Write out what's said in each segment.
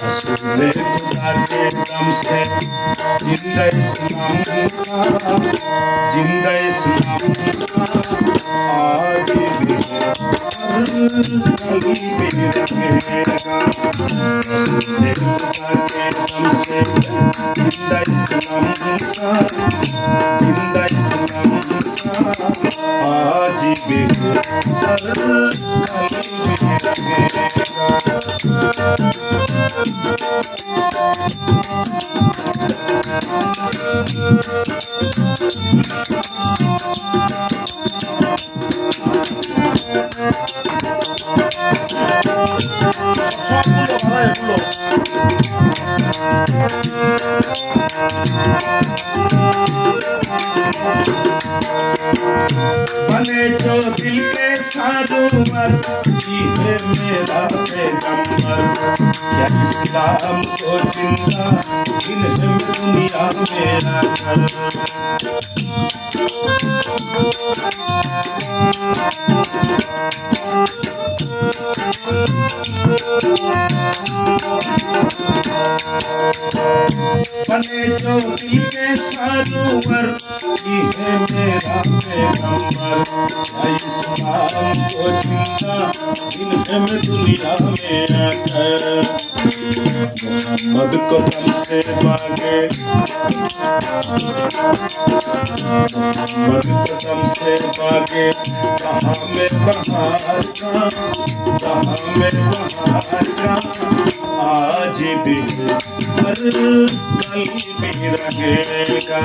रसूल खुदा के दम से ज़िंदा इस्लाम का ज़िंदा इस्लाम का आज भी हर गली में रहेगा खुदा के दम से ज़िंदा इस्लाम का ज़िंदा इस्लाम का आज भी সবগুলো ভাড়া এগুলো बने जो दिल के सारोवर ये मेरा पैगंबर या इस्लाम को जिंदा इन्हें दुनिया मेरा घर बने जो दिल के सारोवर यह मेरा पैगंबर आई इस्लाम को ज़िंदा इन्हें मैं दुनिया में आकर मोहम्मद को दम से मांगे मोहम्मद को दम से मांगे जहाँ में बाहर का जहाँ में बाहर का आज भी हर गली में रहेगा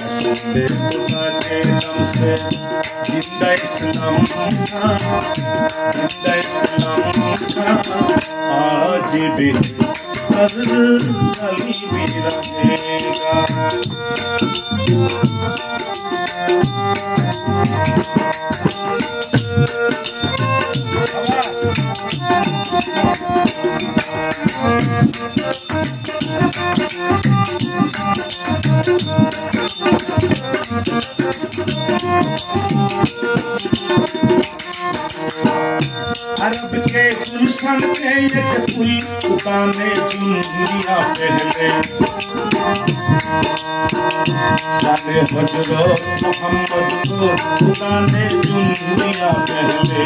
रसूल खुदा के दम से ज़िंदा इस्लाम का ज़िंदा इस्लाम का आज भी हर गली में रहेगा अरब के गुलशन के एक फूल खुदा ने चुन लिया पहले। जाने हज़रत मोहम्मद को खुदा ने चुन लिया पहले।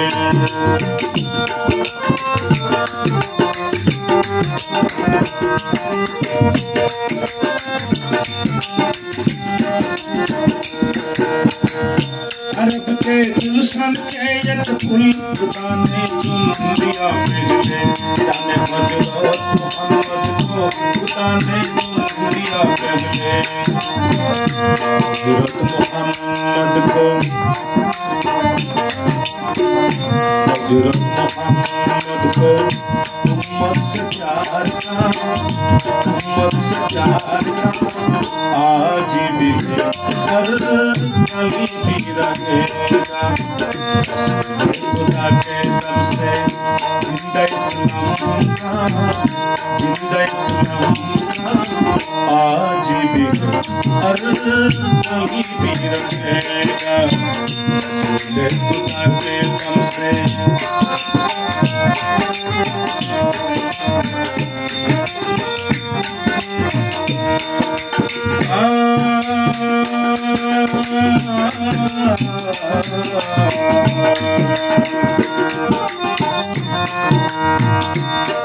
अरब के गुलशन के एक फूल खुदा हज़रत मोहम्मद को उम्मत से प्यार का उम्मत का दम से ज़िंदा इस्लाम का ज़िंदा इस्लाम का हर गली भी रहेगा खुदा के दम से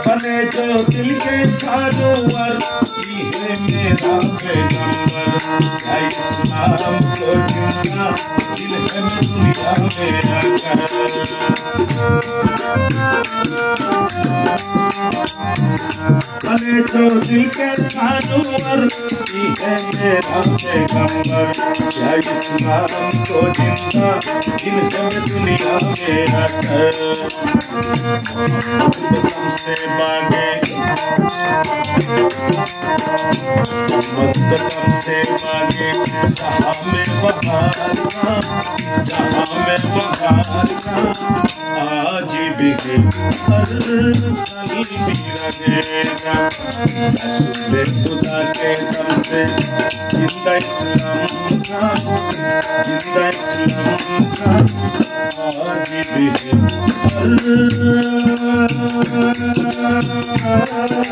बने जो दिल के सारोवर ये मेरा पैगंबर या इस्लाम को ज़िंदा दिल है मैं दुनिया में आकर बने जो दिल के सारोवर नबी है मेरा पैगंबर क्या इस्लाम को ज़िंदा दिन है दुनिया में अटर कदम से मांगे। मददम से मांगे। जहाँ में बहार था, जहाँ में बहार था, आज भी है हर Rasulullah Khuda ke dam se jinda Islam ka jinda Islam ka aaj bhi Allah Allah Allah